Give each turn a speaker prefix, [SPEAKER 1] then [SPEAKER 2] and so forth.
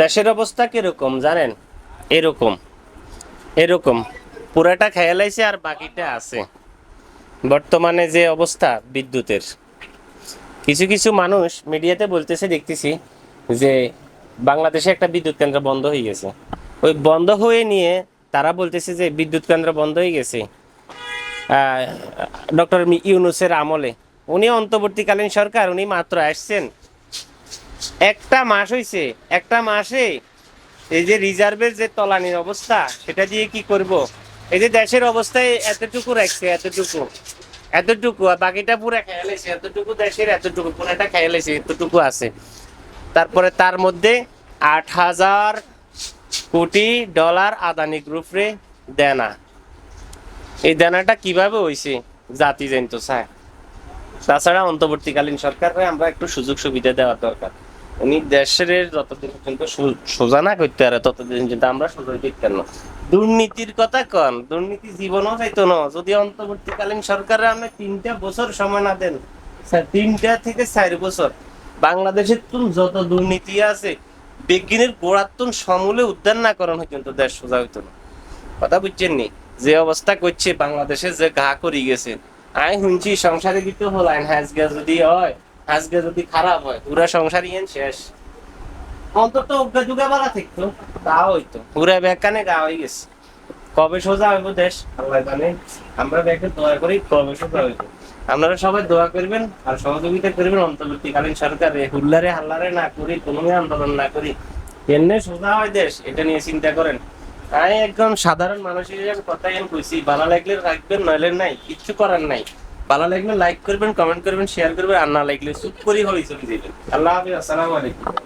[SPEAKER 1] দেশের অবস্থা কীরকম জানেন? এরকম। এরকম। পুরাটা খেয়ালাইছে আর বাকিটা আছে। বর্তমানে যে অবস্থা বিদ্যুতের। কিছু কিছু মানুষ মিডিয়াতে বলতেছে, দেখতেছি যে বাংলাদেশে একটা বিদ্যুৎ কেন্দ্র বন্ধ হয়ে গেছে। ওই বন্ধ হয়ে নিয়ে তারা বলতেছে যে বিদ্যুৎ কেন্দ্র বন্ধ হয়ে গেছে। ডক্টর ইউনুসের আমলে। উনি অন্তর্বর্তীকালীন সরকার, উনি মাত্র আসছেন। একটা মাস হইছে, একটা মাসে এই যে রিজার্ভের যে তলানির অবস্থা, সেটা দিয়ে কি করব? এই যে দেশের অবস্থায় এতটুকু রাখছে, এতটুকু এতটুকু, আর বাকিটা পুরো খেয়ালেছে এতটুকু দেশের, এতটুকু, পুরোটা খেয়ালেছে এতটুকু আছে। তারপরে তার মধ্যে আট হাজার কোটি ডলার আদানি গ্রুপরে দেনা। এই দেনাটা কীভাবে হইছে? জাতি জানতো, স্যার। তাছাড়া অন্তর্বর্তীকালীন সরকারকে আমরা একটু সুযোগ সুবিধা দেওয়া দরকার। উনি দেশের যতদিন পর্যন্ত সোজা না করতে পারে, ততদিন কিন্তু আমরা সোজা করতে না। দুর্নীতির কথা কন, দুর্নীতি জীবনও চাইতো না। যদি অন্তর্বর্তীকালীন সরকারে আমরা তিনটা বছর সময় না দেন তিনটা থেকে চার বছর বাংলাদেশের তুন যত দুর্নীতি আছে, বিজ্ঞানের গোড়াত্তন সমূলে উদ্ধার না করেন কিন্তু দেশ সোজা হইতো না। কথা বুঝছেন নি? যে অবস্থা করছে, বাংলাদেশে যে ঘা করি গেছে আমি শুনছি সংসারে কিন্তু হল, আইন হাজগা যদি হয় হাজগা যদি খারাপ হয়, পুরা সংসার শেষ। অন্তত যুগা বালা থাকতো তা হইতো। পুরা ব্যাকানে গা হয়ে গেছে। কবে সোজা হইব দেশ? আল্লাহ জানে। আমরা ব্যাকে দোয়া করি, কবে সোজা হইব। আপনারা সবাই দোয়া করবেন আর সহযোগিতা করবেন। অন্তর্বর্তীকালীন সরকার হুল্লারে হাল্লারে না করি কোনো আন্দোলন না করি। কেমনে সোজা হয় দেশ? এটা নিয়ে চিন্তা করেন। আমি একদম সাধারণ মানুষ হিসেবে কথা আমি কইছি, ভালো লাগলে রাখবেন, নইলে নাই, কিচ্ছু করার নাই। ভালো লাগলে লাইক করবেন কমেন্ট করবেন শেয়ার করবেন, আর না লাগলে চুপ করি হয়ে চলে আল্লাহ হাফিজ, আসসালামু আলাইকুম।